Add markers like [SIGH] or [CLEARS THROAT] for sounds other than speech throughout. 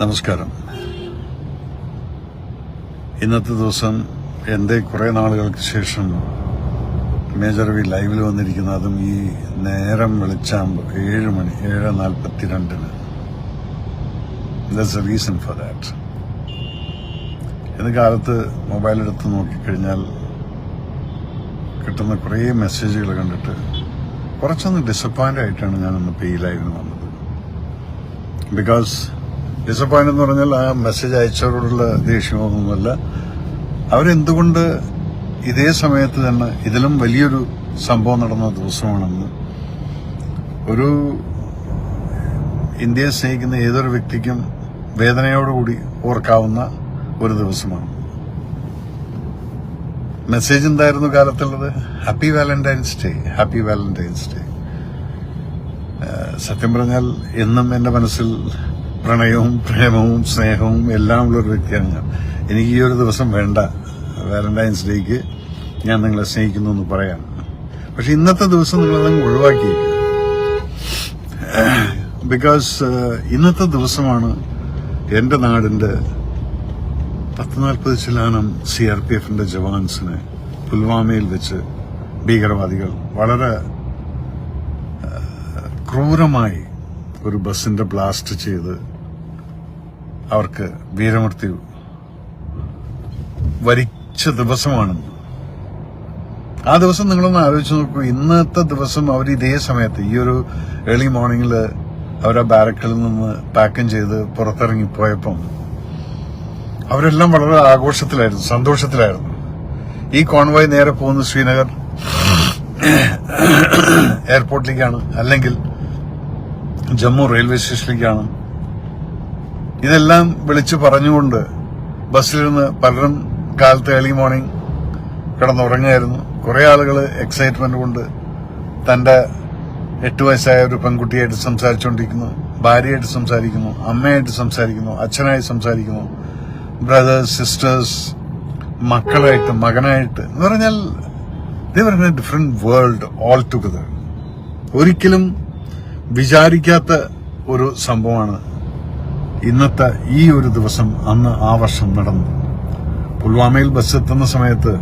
നമസ്കാരം. ഇന്നത്തെ ദിവസം എന്റെ കുറേ നാളുകൾക്ക് ശേഷം മേജർ വി ലൈവിൽ വന്നിരിക്കുന്ന അതും ഈ നേരം വെളിച്ചാകുമ്പോൾ ഏഴ് മണി ഏഴ് നാൽപ്പത്തി രണ്ടിന് this a reason for that ഇന്ന് കാലത്ത് മൊബൈൽ എടുത്ത് നോക്കിക്കഴിഞ്ഞാൽ കിട്ടുന്ന കുറേ മെസ്സേജുകൾ കണ്ടിട്ട് കുറച്ചൊന്ന് ഡിസപ്പോയിന്റ് ആയിട്ടാണ് ഞാനൊന്ന് ഈ ലൈവിന് വന്നത്. ബിക്കോസ് ഡിസപ്പോയിന്റ് എന്ന് പറഞ്ഞാൽ ആ മെസ്സേജ് അയച്ചവരോടുള്ള ദേഷ്യമൊന്നുമല്ല. അവരെന്തുകൊണ്ട് ഇതേ സമയത്ത് തന്നെ ഇതിലും വലിയൊരു സംഭവം നടന്ന ദിവസമാണെന്ന്. ഒരു ഇന്ത്യയെ സ്നേഹിക്കുന്ന ഏതൊരു വ്യക്തിക്കും വേദനയോടുകൂടി ഓർക്കാവുന്ന ഒരു ദിവസമാണ്. മെസ്സേജ് എന്തായിരുന്നു കാലത്തുള്ളത്? Happy Valentine's day happy Valentine's day സത്യം പറഞ്ഞാൽ എന്നും എന്റെ മനസ്സിൽ പ്രണയവും പ്രേമവും സ്നേഹവും എല്ലാം ഉള്ള ഒരു വ്യക്തിയാണ് ഞാൻ. എനിക്ക് ഈ ഒരു ദിവസം വേണ്ട. വാലന്റൈൻസ് ഡേക്ക് ഞാൻ നിങ്ങളെ സ്നേഹിക്കുന്നു എന്ന് പറയാം. പക്ഷെ ഇന്നത്തെ ദിവസം നിങ്ങളതങ്ങ് ഒഴിവാക്കി ബിക്കോസ് ഇന്നത്തെ ദിവസമാണ് എന്റെ നാടിന്റെ പത്ത് നാൽപ്പത് ശതമാനം സി ആർ പി എഫിന്റെ ജവാൻസിനെ പുൽവാമയിൽ വെച്ച് ഭീകരവാദികൾ വളരെ ക്രൂരമായി ഒരു ബസിന്റെ ബ്ലാസ്റ്റ് ചെയ്ത് അവർക്ക് വീരമൃത്യു വരിച്ച ദിവസമാണെന്ന് ആ ദിവസം നിങ്ങളൊന്ന് ആലോചിച്ച് നോക്കൂ. ഇന്നത്തെ ദിവസം അവർ ഇതേ സമയത്ത് ഈ ഒരു ഏർലി മോർണിംഗിൽ അവരെ ബാരക്കിൽ നിന്ന് പാക്കും ചെയ്ത് പുറത്തിറങ്ങി പോയപ്പം അവരെല്ലാം വളരെ ആഘോഷത്തിലായിരുന്നു സന്തോഷത്തിലായിരുന്നു. ഈ കോൺവോയ് നേരെ പോകുന്ന ശ്രീനഗർ എയർപോർട്ടിലേക്കാണ് അല്ലെങ്കിൽ ജമ്മു റെയിൽവേ സ്റ്റേഷനിലേക്കാണ് ഇതെല്ലാം വിളിച്ചു പറഞ്ഞുകൊണ്ട് ബസ്സിലിരുന്ന് പലരും കാലത്ത് ഏർലി മോർണിംഗ് കിടന്നുറങ്ങായിരുന്നു കുറെ ആളുകൾ എക്സൈറ്റ്മെന്റ് കൊണ്ട് തന്റെ എട്ട് വയസ്സായ ഒരു പെൺകുട്ടിയായിട്ട് സംസാരിച്ചുകൊണ്ടിരിക്കുന്നു. ഭാര്യയായിട്ട് സംസാരിക്കുന്നു. അമ്മയായിട്ട് സംസാരിക്കുന്നു. അച്ഛനായി സംസാരിക്കുന്നു. ബ്രദേഴ്സ് സിസ്റ്റേഴ്സ് മക്കളായിട്ട് മകനായിട്ട് എന്ന് പറഞ്ഞാൽ they were a different world all together ഒരിക്കലും വിചാരിക്കാത്ത ഒരു സംഭവമാണ് ഇന്നത്തെ ഈ ഒരു ദിവസം അന്ന് ആ വർഷം നടന്നു. പുൽവാമയിൽ ബസ് എത്തുന്ന സമയത്ത്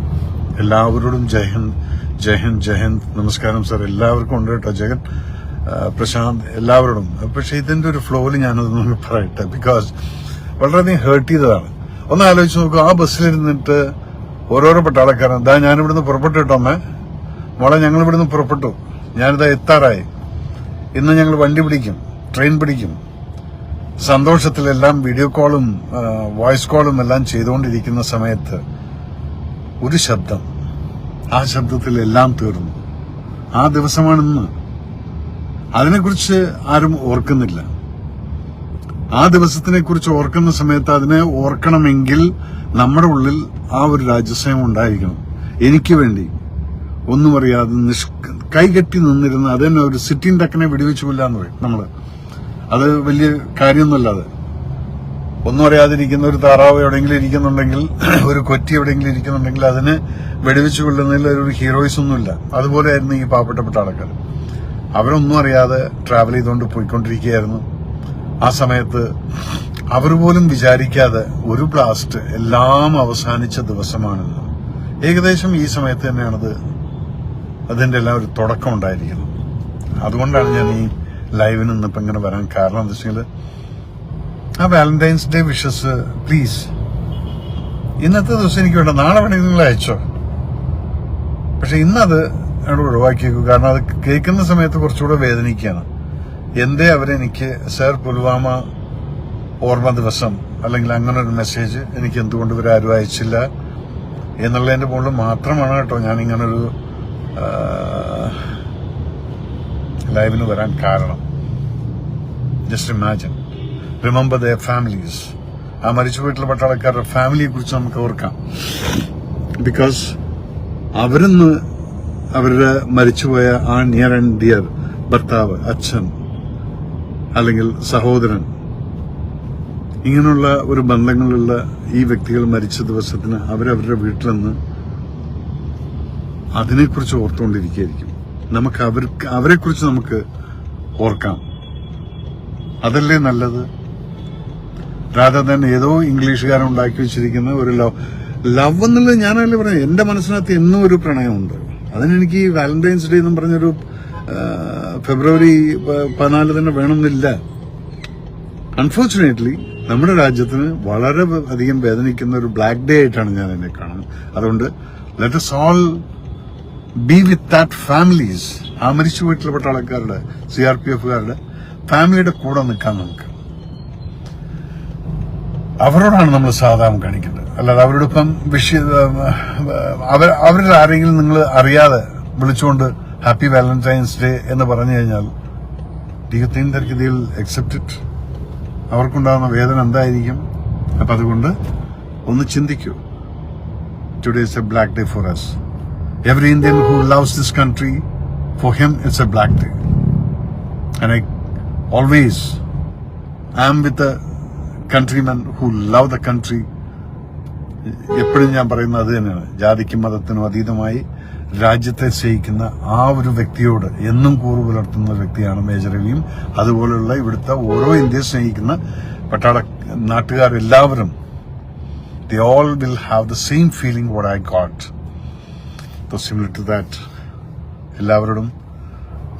എല്ലാവരോടും ജയഹിന്ദ് ജയഹിന്ദ് ജയഹിന്ദ് നമസ്കാരം സാർ. എല്ലാവർക്കും ഉണ്ട് കേട്ടോ. ജഗൻ പ്രശാന്ത് എല്ലാവരോടും. പക്ഷെ ഇതിന്റെ ഒരു ഫ്ലോയിൽ ഞാനതൊന്നും പറയട്ടെ? ബിക്കോസ് വളരെയധികം ഹേർട്ട് ചെയ്തതാണ്. ഒന്ന് ആലോചിച്ച് നോക്കൂ. ആ ബസ്സിലിരുന്നിട്ട് ഓരോരോ പട്ടാളക്കാരൻ ഇതാ ഞാനിവിടുന്ന് പുറപ്പെട്ടു കേട്ടോ അമ്മേ. മോളെ ഞങ്ങൾ ഇവിടുന്ന് പുറപ്പെട്ടു. ഞാനിതാ എത്താറായി. ഇന്ന് ഞങ്ങൾ വണ്ടി പിടിക്കും ട്രെയിൻ പിടിക്കും. സന്തോഷത്തിലെല്ലാം വീഡിയോ കോളും വോയിസ് കോളും എല്ലാം ചെയ്തുകൊണ്ടിരിക്കുന്ന സമയത്ത് ഒരു ശബ്ദം ആ ശബ്ദത്തിൽ എല്ലാം തീർന്നു. ആ ദിവസമാണെന്ന് അതിനെക്കുറിച്ച് ആരും ഓർക്കുന്നില്ല. ആ ദിവസത്തിനെ കുറിച്ച് ഓർക്കുന്ന സമയത്ത് അതിനെ ഓർക്കണമെങ്കിൽ നമ്മുടെ ഉള്ളിൽ ആ ഒരു രാജ്യസ്നേഹം ഉണ്ടായിരിക്കണം. എനിക്ക് വേണ്ടി ഒന്നും അറിയാതെ നിഷ് കൈകെട്ടി നിന്നിരുന്ന അതന്നെ ഒരു സിറ്റിൻ ടക്കനെ വെടിവെച്ചു കൊല്ലാന്ന് പറയും നമ്മൾ. അത് വലിയ കാര്യമൊന്നുമല്ല അത്. ഒന്നും അറിയാതിരിക്കുന്ന ഒരു താറാവ് എവിടെയെങ്കിലും ഇരിക്കുന്നുണ്ടെങ്കിൽ [CLEARS THROAT] ഒരു കൊറ്റി എവിടെയെങ്കിലും ഇരിക്കുന്നുണ്ടെങ്കിൽ അതിന് വെടിവെച്ച് കൊള്ളുന്നതിൽ ഒരു ഹീറോയിസ് ഒന്നുമില്ല. അതുപോലെ ആയിരുന്നു ഈ പാവപ്പെട്ടപ്പെട്ട ആൾക്കാർ. അവരൊന്നും അറിയാതെ ട്രാവൽ ചെയ്തുകൊണ്ട് പോയിക്കൊണ്ടിരിക്കുകയായിരുന്നു. ആ സമയത്ത് അവർ പോലും വിചാരിക്കാതെ ഒരു ബ്ലാസ്റ്റ് എല്ലാം അവസാനിച്ച ദിവസമാണെന്ന് ഏകദേശം ഈ സമയത്ത് തന്നെയാണത് അതിന്റെ എല്ലാം ഒരു തുടക്കം ഉണ്ടായിരിക്കുന്നത്. അതുകൊണ്ടാണ് ഞാൻ ഈ ലൈവിന് ഇന്നിപ്പോ ഇങ്ങനെ വരാൻ കാരണം എന്താ വെച്ചാൽ ആ വാലന്റൈൻസ് ഡേ വിഷസ് പ്ലീസ് ഇന്നത്തെ ദിവസം എനിക്ക് വേണ്ട. നാളെ വേണമെങ്കിൽ നിങ്ങൾ അയച്ചോ. പക്ഷെ ഇന്നത് അവിടെ ഒഴിവാക്കിയേക്കും. കാരണം അത് കേൾക്കുന്ന സമയത്ത് കുറച്ചുകൂടെ വേദനിക്കുകയാണ്. എന്തേ അവരെനിക്ക് സർ പുൽവാമ ഓർമ്മ ദിവസം അല്ലെങ്കിൽ അങ്ങനെ ഒരു മെസ്സേജ് എനിക്ക് എന്തുകൊണ്ട് ഇവർ ആരും അയച്ചില്ല എന്നുള്ളതിന്റെ മുകളിൽ മാത്രമാണ് കേട്ടോ ആ, ലൈവിന് വരാൻ കാരണം. Just imagine remember the families ആ മരിച്ചു പോയിട്ടുള്ള പട്ടാളക്കാരുടെ ഫാമിലിയെ കുറിച്ച് നമുക്ക് ഓർക്കാം. ബിക്കോസ് അവരിന്ന് അവരുടെ മരിച്ചുപോയ ആ നിയർ ആൻഡ് ഡിയർ ഭർത്താവ് അച്ഛൻ അല്ലെങ്കിൽ സഹോദരൻ ഇങ്ങനെയുള്ള ഒരു ബന്ധങ്ങളുള്ള ഈ വ്യക്തികൾ മരിച്ച ദിവസത്തിന് അവരവരുടെ വീട്ടിൽ അതിനെക്കുറിച്ച് ഓർത്തുകൊണ്ടിരിക്കുകയായിരിക്കും. നമുക്ക് അവർക്ക് അവരെക്കുറിച്ച് നമുക്ക് ഓർക്കാം. അതല്ലേ നല്ലത്? രാധ തന്നെ ഏതോ ഇംഗ്ലീഷുകാരൻ ഉണ്ടാക്കി വെച്ചിരിക്കുന്ന ഒരു ലവ് ലവ് എന്നുള്ളത് ഞാനല്ലേ പറയാം എന്റെ മനസ്സിനകത്ത് എന്നും ഒരു പ്രണയമുണ്ട്. അതിനെനിക്ക് വാലന്റൈൻസ് ഡേ എന്നും പറഞ്ഞൊരു ഫെബ്രുവരി പതിനാല് തന്നെ വേണമെന്നില്ല. അൺഫോർച്ചുനേറ്റ്ലി നമ്മുടെ രാജ്യത്തിന് വളരെ അധികം വേദനിക്കുന്ന ഒരു ബ്ലാക്ക് ഡേ ആയിട്ടാണ് ഞാൻ എന്നെ കാണുന്നത്. അതുകൊണ്ട് let us all be with that families ആ മരിച്ചു വീട്ടിലപ്പെട്ട ആൾക്കാരുടെ സി ആർ പി എഫുകാരുടെ ഫാമിലിയുടെ കൂടെ നിൽക്കാൻ നമുക്ക്. അവരോടാണ് നമ്മൾ സാധാരണ കാണിക്കേണ്ടത് അല്ലാതെ അവരോടൊപ്പം വിഷയ അവർ ആരെങ്കിലും നിങ്ങൾ അറിയാതെ വിളിച്ചുകൊണ്ട് ഹാപ്പി വാലന്റൈൻസ് ഡേ എന്ന് പറഞ്ഞു കഴിഞ്ഞാൽ ഡി യു തിങ്ക് ദാറ്റ് ഇതിൽ അക്സെപ്റ്റ് അവർക്കുണ്ടാകുന്ന വേദന എന്തായിരിക്കും? അപ്പം അതുകൊണ്ട് ഒന്ന് ചിന്തിക്കൂ. Today is a black day for us every Indian who loves this country, for him it's a black day. And I always am with the countrymen who love the country. എപ്പോഴും ഞാൻ പറയുന്നത് അത് തന്നെയാണ് ജാതിക്കും മതത്തിനും അതീതമായി രാജ്യത്തെ സ്നേഹിക്കുന്ന ആ ഒരു വ്യക്തിയോട് എന്നും കൂറു പുലർത്തുന്ന വ്യക്തിയാണ് മേജർ രവിയും അതുപോലുള്ള ഇവിടുത്തെ ഓരോ ഇന്ത്യയെ സ്നേഹിക്കുന്ന പട്ടാള നാട്ടുകാരെല്ലാവരും they all will have the same feeling what I got to that എല്ലാവരോടും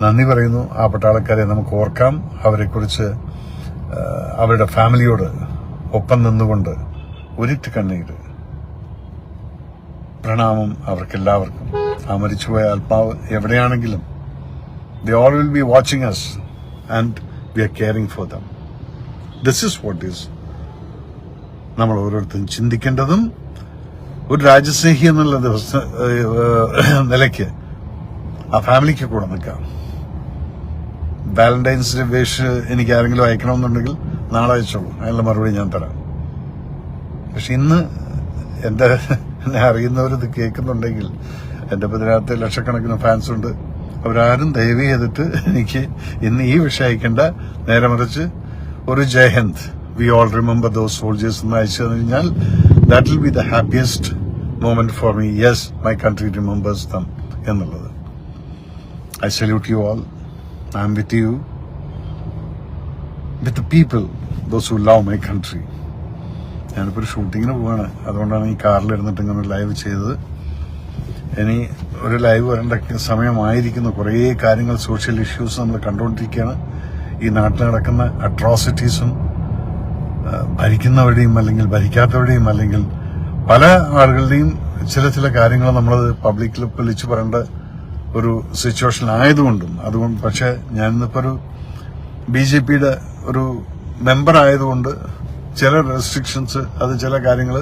നന്ദി പറയുന്നു. ആ പട്ടാളക്കാരെ നമുക്ക് ഓർക്കാം. അവരെക്കുറിച്ച് അവരുടെ ഫാമിലിയോട് ഒപ്പം നിന്നുകൊണ്ട് ഒരിറ്റ് കണ്ണീര് പ്രണാമം അവർക്കെല്ലാവർക്കും. ആ മരിച്ചുപോയ ആത്മാവ് എവിടെയാണെങ്കിലും they all will be watching us and we are caring for them this is what is നമ്മൾ ഓരോരുത്തരും ചിന്തിക്കേണ്ടതും ഒരു രാജ്യസ്നേഹി എന്നുള്ള ദിവസ നിലയ്ക്ക് ആ ഫാമിലിക്ക് കൂടെ നിൽക്കാം. വാലന്റൈൻസ് ഡേ വേഷ് എനിക്ക് ആരെങ്കിലും അയക്കണമെന്നുണ്ടെങ്കിൽ നാളെ അയച്ചോളൂ. അതിനുള്ള മറുപടി ഞാൻ തരാം. പക്ഷെ ഇന്ന് എന്റെ എന്നെ അറിയുന്നവരിത് കേൾക്കുന്നുണ്ടെങ്കിൽ എന്റെ ഇതിനകത്ത് ലക്ഷക്കണക്കിന് ഫാൻസ് ഉണ്ട്. അവരാരും ദയവ് ചെയ്തിട്ട് എനിക്ക് ഇന്ന് ഈ വിഷയം അയക്കേണ്ട നേരെ മറിച്ച് ഒരു ജയഹന്ദ് V all remember those soldiers എന്ന് അയച്ചു കഴിഞ്ഞാൽ that will be the happiest moment for me yes my country remembers them എന്നുള്ളത് I salute you all I am with you with people those who love my country ഞാനിപ്പോൾ ഒരു ഷൂട്ടിങ്ങിന് പോവാണ്. അതുകൊണ്ടാണ് ഈ കാറിൽ ഇരുന്നിട്ട് ഇങ്ങനെ ലൈവ് ചെയ്തത്. ഇനി ഒരു ലൈവ് വരേണ്ട സമയമായിരിക്കുന്നു. കുറേ കാര്യങ്ങൾ സോഷ്യൽ ഇഷ്യൂസ് നമ്മൾ കണ്ടുകൊണ്ടിരിക്കുകയാണ്. ഈ നാട്ടിൽ നടക്കുന്ന അട്രോസിറ്റീസും ഭരിക്കുന്നവരുടെയും അല്ലെങ്കിൽ ഭരിക്കാത്തവരുടെയും അല്ലെങ്കിൽ പല ആളുകളുടെയും ചില ചില കാര്യങ്ങൾ നമ്മൾ പബ്ലിക്കിൽ വിളിച്ചു പറയേണ്ട ഒരു സിറ്റുവേഷൻ ആയതുകൊണ്ടും അതുകൊണ്ട് പക്ഷെ ഞാനിന്നിപ്പോൾ ഒരു ബി ജെ പിയുടെ ഒരു മെമ്പർ ആയതുകൊണ്ട് ചില റെസ്ട്രിക്ഷൻസ് അത് ചില കാര്യങ്ങൾ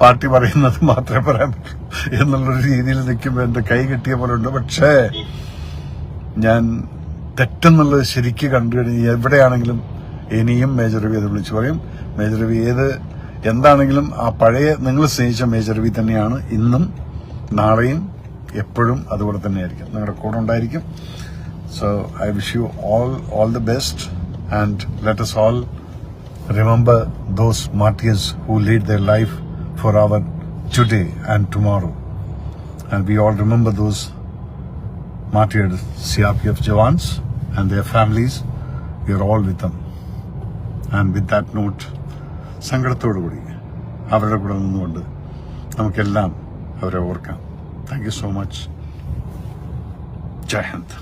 പാർട്ടി പറയുന്നത് മാത്രമേ പറയാൻ പറ്റൂ എന്നുള്ളൊരു രീതിയിൽ നിൽക്കുമ്പോൾ എന്റെ കൈ കിട്ടിയ പോലെ ഉണ്ട്. പക്ഷേ ഞാൻ തെറ്റെന്നുള്ളത് ശരിക്ക് കണ്ടു കഴിഞ്ഞാൽ എവിടെയാണെങ്കിലും ഇനിയും മേജർ രവി അത് വിളിച്ചു പറയും മേജർ രവി ഏത് എന്താണെങ്കിലും ആ പഴയ നിങ്ങൾ സ്നേഹിച്ച മേജർ രവി തന്നെയാണ് ഇന്നും നാളെയും എപ്പോഴും അതുപോലെ തന്നെയായിരിക്കും നിങ്ങളുടെ കൂടെ ഉണ്ടായിരിക്കും so I wish you all all the best and let us all remember those martyrs who laid their life for our today and tomorrow. And we all remember those martyred CRPF Jawans and their families. We are all with them. And with that note, സങ്കടത്തോടു കൂടി അവരുടെ കൂടെ നിന്നുകൊണ്ട് നമുക്കെല്ലാം അവരെ ഓർക്കാം. Thank you so much Jai Hind